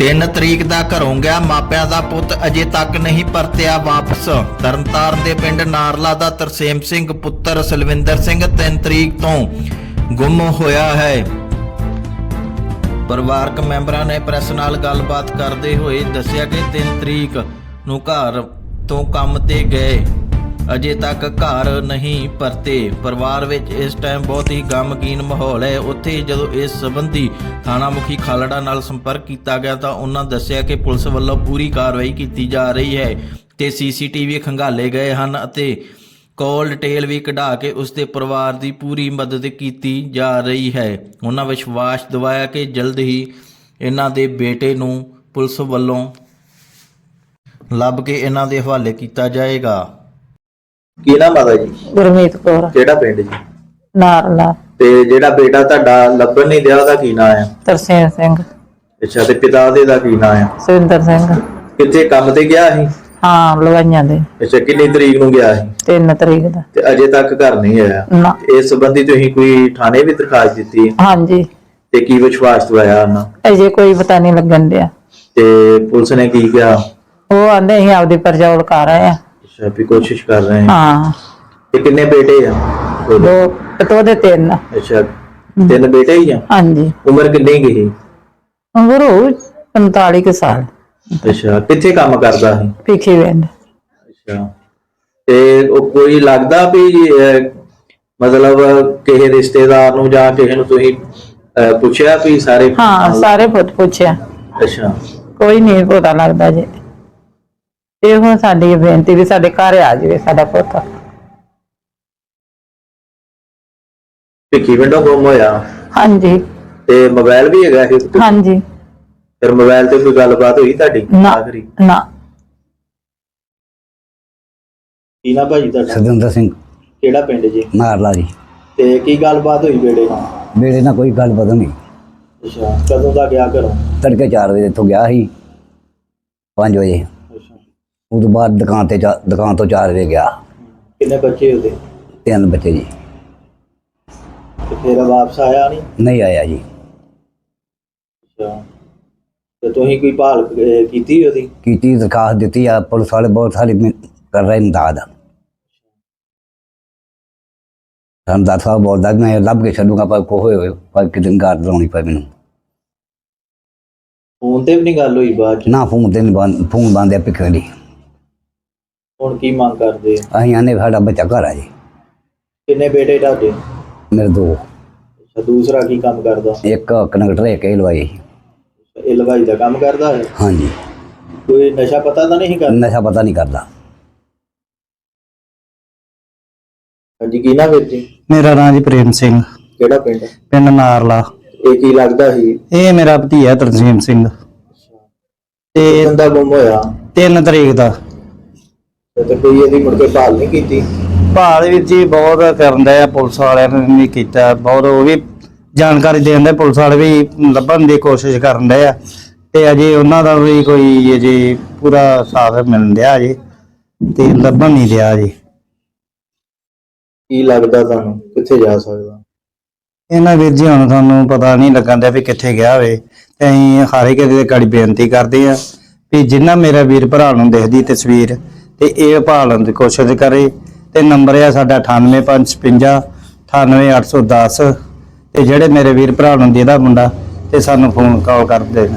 3 ਤਰੀਕ ਦਾ ਘਰੋਂ ਗਿਆ ਮਾਪਿਆਂ ਦਾ ਪੁੱਤ, ਅਜੇ ਤੱਕ ਨਹੀਂ ਪਰਤਿਆ ਵਾਪਸ। ਤਰਨਤਾਰਨ ਦੇ ਪਿੰਡ ਨਾਰਲਾ ਦਾ ਤਰਸੇਮ ਸਿੰਘ ਪੁੱਤਰ ਸਲਵਿੰਦਰ ਸਿੰਘ 3 ਤਰੀਕ ਤੋਂ ਗੁੰਮ ਹੋਇਆ ਹੈ। ਪਰਿਵਾਰਕ ਮੈਂਬਰਾਂ ਨੇ ਪ੍ਰੈਸ ਨਾਲ ਗੱਲਬਾਤ ਕਰਦੇ ਹੋਏ ਦੱਸਿਆ ਕਿ 3 ਤਰੀਕ ਨੂੰ ਘਰ ਤੋਂ ਕੰਮ ਤੇ ਗਏ। ਅਜੇ ਤੱਕ ਘਰ ਨਹੀਂ ਪਰਤੇ। ਪਰਿਵਾਰ ਵਿੱਚ ਇਸ ਟਾਈਮ ਬਹੁਤ ਹੀ ਗਮਗੀਨ ਮਾਹੌਲ ਹੈ। ਉੱਥੇ ਜਦੋਂ ਇਸ ਸੰਬੰਧੀ ਥਾਣਾ ਮੁਖੀ ਖਾਲੜਾ ਨਾਲ ਸੰਪਰਕ ਕੀਤਾ ਗਿਆ ਤਾਂ ਉਹਨਾਂ ਦੱਸਿਆ ਕਿ ਪੁਲਿਸ ਵੱਲੋਂ ਪੂਰੀ ਕਾਰਵਾਈ ਕੀਤੀ ਜਾ ਰਹੀ ਹੈ ਤੇ ਸੀਸੀਟੀਵੀ ਖੰਗਾਲੇ ਗਏ ਹਨ ਅਤੇ ਕਾਲ ਡਿਟੇਲ ਵੀ ਕਢਾ ਕੇ ਉਸ ਦੇ ਪਰਿਵਾਰ ਦੀ ਪੂਰੀ ਮਦਦ ਕੀਤੀ ਜਾ ਰਹੀ ਹੈ। ਉਹਨਾਂ ਵਿਸ਼ਵਾਸ ਦਿਵਾਇਆ ਕਿ ਜਲਦ ਹੀ ਇਹਨਾਂ ਦੇ ਬੇਟੇ ਨੂੰ ਪੁਲਿਸ ਵੱਲੋਂ ਲੱਭ ਕੇ ਇਹਨਾਂ ਦੇ ਹਵਾਲੇ ਕੀਤਾ ਜਾਏਗਾ। ਕੀ ਨਾਮ ਆਦਾ ਜੀ? ਗੁਰਮੀਤ ਕੌਰ। ਕਿਹੜਾ ਪਿੰਡ ਜੀ? ਨਾਰਲਾ ਤੇ ਜਿਹੜਾ ਬੇਟਾ ਤੁਹਾਡਾ ਲੱਭਣ ਨਹੀਂ ਦਿਆ ਉਹਦਾ ਕੀ ਨਾਮ ਆ? ਤਰਸੇਮ ਸਿੰਘ। ਅੱਛਾ ਤੇ ਪਿਤਾ ਦੇ ਦਾ ਕੀ ਨਾਮ ਆ? ਸੁਰਿੰਦਰ ਸਿੰਘ। ਕਿੱਥੇ ਕੰਮ ਤੇ ਗਿਆ ਸੀ? ਹਾਂ ਲਵਾਈਆਂ ਦੇ। ਅੱਛਾ ਕਿੰਨੀ ਤਰੀਕ ਨੂੰ ਗਿਆ ਸੀ? 3 ਤਰੀਕ ਦਾ। ਤੇ ਅਜੇ ਤੱਕ ਘਰ ਨਹੀਂ ਆਇਆ? ਨਾ। ਇਸ ਸੰਬੰਧੀ ਤੁਸੀਂ ਕੋਈ ਥਾਣੇ ਵੀ ਦਰਖਾਸਤ ਦਿੱਤੀ? ਹਾਂਜੀ। ਤੇ ਕੀ ਵਿਸ਼ਵਾਸ ਦਵਾਇਆ ਉਹਨਾਂ? ਅਜੇ ਕੋਈ ਪਤਾ ਨਹੀਂ ਲੱਗਣ ਡਿਆ। ਤੇ ਪੁਲਿਸ ਨੇ ਕੀ ਕਿਹਾ? ਉਹ ਆਂਦੇ ਅਸੀਂ ਆਪਦੀ ਪਰਜੌਲ ਕਰ ਆਏ ਆ। ਅੱਛਾ ਵੀ ਕੋਸ਼ਿਸ਼ ਕਰ ਰਹੇ ਹਾਂ। ਹਾਂ। ਤੇ ਕਿੰਨੇ ਬੇਟੇ ਆ? ਦੋ ਪਤੋ ਦੇ ਤਿੰਨ ਅੱਛਾ ਤਿੰਨ ਬੇਟੇ ਹੀ ਆ? ਹਾਂਜੀ। ਉਮਰ ਕਿੰਨੀ ਗਈ ਉਮਰ ਹੋਊ 45 ਕੁ ਸਾਲ। ਅੱਛਾ ਕਿੱਥੇ ਕੰਮ ਕਰਦਾ ਸੀ? ਪਿੱਛੇ ਵੰਡ ਅੱਛਾ ਤੇ ਉਹ ਕੋਈ ਲੱਗਦਾ ਵੀ ਮਤਲਬ ਕਿਸੇ ਰਿਸ਼ਤੇਦਾਰ ਨੂੰ ਜਾਂ ਕਿਸੇ ਨੂੰ ਤੁਸੀਂ ਪੁੱਛਿਆ ਵੀ ਸਾਰੇ ਹਾਂ ਸਾਰੇ ਪੁੱਛਿਆ ਅੱਛਾ। ਕੋਈ ਨਹੀਂ ਪਤਾ ਲੱਗਦਾ ਜੇ। ਇਹ ਹੁਣ ਸਾਡੀ ਬੇਨਤੀ ਵੀ ਸਾਡੇ ਘਰ ਆ ਜਾਵੇ ਸਾਡਾ ਪੁੱਤ। ਭਿੱਖੀ ਵਿੰਡੋ ਗੁੰਮ ਹੋਇਆ? ਹਾਂਜੀ। ਤੇ ਮੋਬਾਈਲ ਵੀ ਹੈਗਾ ਇਹ ਹਾਂਜੀ। ਫਿਰ ਮੋਬਾਈਲ ਤੇ ਕੋਈ ਗੱਲਬਾਤ ਹੋਈ ਤੁਹਾਡੀ? ਨਾ ਆਖਰੀ? ਨਾ। ਕੀ ਨਾ ਭਾਜੀ ਤੁਹਾਡਾ? ਸਤਿੰਦਰ ਸਿੰਘ। ਕਿਹੜਾ ਪਿੰਡ ਜੀ? ਨਾਰਲਾ ਜੀ। ਤੇ ਕੀ ਗੱਲਬਾਤ ਹੋਈ ਬੇੜੇ ਨਾਲ? ਮੇਰੇ ਨਾਲ ਕੋਈ ਗੱਲ ਪਤਾ ਨਹੀਂ। ਅੱਛਾ ਕਦੋਂ ਦਾ ਗਿਆ ਘਰੋਂ? ਤੜਕੇ 4 ਵਜੇ ਇੱਥੋਂ ਗਿਆ ਸੀ। 5 ਵਜੇ। ਉਸ ਤੋਂ ਬਾਅਦ ਦੁਕਾਨ ਤੇ ਚਾ- ਦੁਕਾਨ ਤੋਂ 4 ਵਜੇ ਗਿਆ। ਕਿੰਨੇ ਬੱਚੇ ਉਹਦੇ? ਤਿੰਨ ਬੱਚੇ ਜੀ। ਤੇ ਫਿਰ ਵਾਪਸ ਆਇਆ ਨਹੀਂ? ਨਹੀਂ ਆਇਆ ਜੀ। ਅੱਛਾ। ਤੇ ਤੁਸੀਂ ਕੋਈ ਭਾਲ ਅਹ, ਕੀਤੀ ਉਹਦੀ? ਕੀਤੀ ਦਰਖਾਸਤ ਦਿੱਤੀ ਆ ਪੁਲਿਸ ਵਾਲੇ ਬਹੁਤ ਸਾਰੇ ਕਰ ਰਹੇ ਇੰਦਾਦ ਸੰਦਾਰ ਸਾਹਿਬ ਬੋਲਦਾ ਮੈਂ ਲੱਭ ਕੇ ਛੱਡੂਗਾ ਪਰ ਕੋ ਹੋਏ ਹੋਏ ਪਰ ਕਿਤੇ ਗਾਰ ਲਾਉਣੀ ਪਈ ਮੈਨੂੰ। ਫੋਨ ਤੇ ਵੀ ਨਹੀਂ ਗੱਲ ਹੋਈ ਬਾਅਦ ਚ? ਨਾ ਫੋਨ ਤੇ ਨਹੀਂ ਬੰਦ ਫੋਨ ਬੰਦ ਆ ਪਿੱਛੇ ਦੀ। ਹੁਣ ਕੀ ਮੰਗ ਕਰਦੇ ਅਸੀਂ ਆਨੇ ਸਾਡਾ ਬੱਚਾ ਘਰ ਆ ਜੀ। ਕਿੰਨੇ ਬੇਟੇ ਤੁਹਾਡੇ? ਮੇਰੇ ਦੋ। ਅੱਛਾ ਦੂਸਰਾ ਕੀ ਕੰਮ ਕਰਦਾ? ਇੱਕ ਕਨੈਕਟਰ ਇੱਕ ਇਹ ਲਵਾਈ ਸੀ। ਇਹ ਲਵਾਈ ਦਾ ਕੰਮ ਕਰਦਾ ਹੈ ਹਾਂਜੀ। ਕੋਈ ਨਸ਼ਾ ਪਤਾ ਤਾਂ ਨਹੀਂ ਕਰਦਾ? ਨਸ਼ਾ ਪਤਾ ਨਹੀਂ ਕਰਦਾ। ਹਾਂਜੀ ਕੀ ਨਾ ਵੀਰ ਜੀ? ਮੇਰਾ ਨਾਂ ਜੀ ਪ੍ਰੇਮ ਸਿੰਘ। ਕਿਹੜਾ ਪਿੰਡ? ਪਿੰਡ ਨਾਰਲਾ। ਇਹ ਕੀ ਲੱਗਦਾ ਸੀ? ਇਹ ਮੇਰਾ ਭਤੀਆ ਤਰਸੀਮ ਸਿੰਘ। ਤੇ ਬੰਦਾ ਗੁੰਮ ਹੋਇਆ? 3 ਤਰੀਕ ਦਾ। ਤੇ ਕੋਈ ਇਹਦੀ ਮੁੜ ਕੇ ਭਾਲ ਨਹੀਂ ਕੀਤੀ? ਭਾਲ ਜੀ ਬਹੁਤ ਕਰਨ ਆ ਪੁਲਿਸ ਵਾਲਿਆਂ ਨੇ ਵੀ ਕੀਤਾ। ਬਹੁਤ ਉਹ ਵੀ ਜਾਣਕਾਰੀ ਦੇਣ ਦੇ ਪੁਲਿਸ ਵਾਲੇ ਵੀ ਲੱਭਣ ਦੀ ਕੋਸ਼ਿਸ਼ ਕਰਨ ਦੇ ਆ। ਤੇ ਅਜੇ ਉਹਨਾਂ ਦਾ ਵੀ ਕੋਈ ਅਜੇ ਪੂਰਾ ਸਾਥ ਮਿਲਣ ਡਿਆ ਅਜੇ ਤੇ ਲੱਭਣ ਨਹੀਂ ਦਿਆ ਜੀ ਕੀ ਲੱਗਦਾ ਤੁਹਾਨੂੰ? ਕਿੱਥੇ ਜਾ ਸਕਦਾ? ਇਹਨਾਂ ਵੀਰ ਜੀ ਹੁਣ ਤੁਹਾਨੂੰ ਪਤਾ ਨਹੀਂ ਲੱਗਣ ਡਿਆ ਵੀ ਕਿੱਥੇ ਗਿਆ ਹੋਵੇ ਤੇ ਅਸੀਂ ਹਾਰੇ ਕੇ ਦੇ ਗਾੜੀ ਬੇਨਤੀ ਕਰਦੇ ਆ ਵੀ ਜਿੰਨਾ ਮੇਰਾ ਵੀਰ ਭਰਾ ਨੂੰ ਦੇਖਦੀ ਤਸਵੀਰ ਤੇ ਇਹ ਭਾਲਣ ਦੀ ਕੋਸ਼ਿਸ਼ ਕਰੇ ਤੇ ਨੰਬਰ ਆ ਸਾਡਾ 98555 98810 ਤੇ ਜਿਹੜੇ ਮੇਰੇ ਵੀਰ ਭਰਾ ਨੂੰ ਜਿਹਦਾ ਮੁੰਡਾ ਤੇ ਸਾਨੂੰ ਫੋਨ ਕਾਲ ਕਰ ਦੇਣ।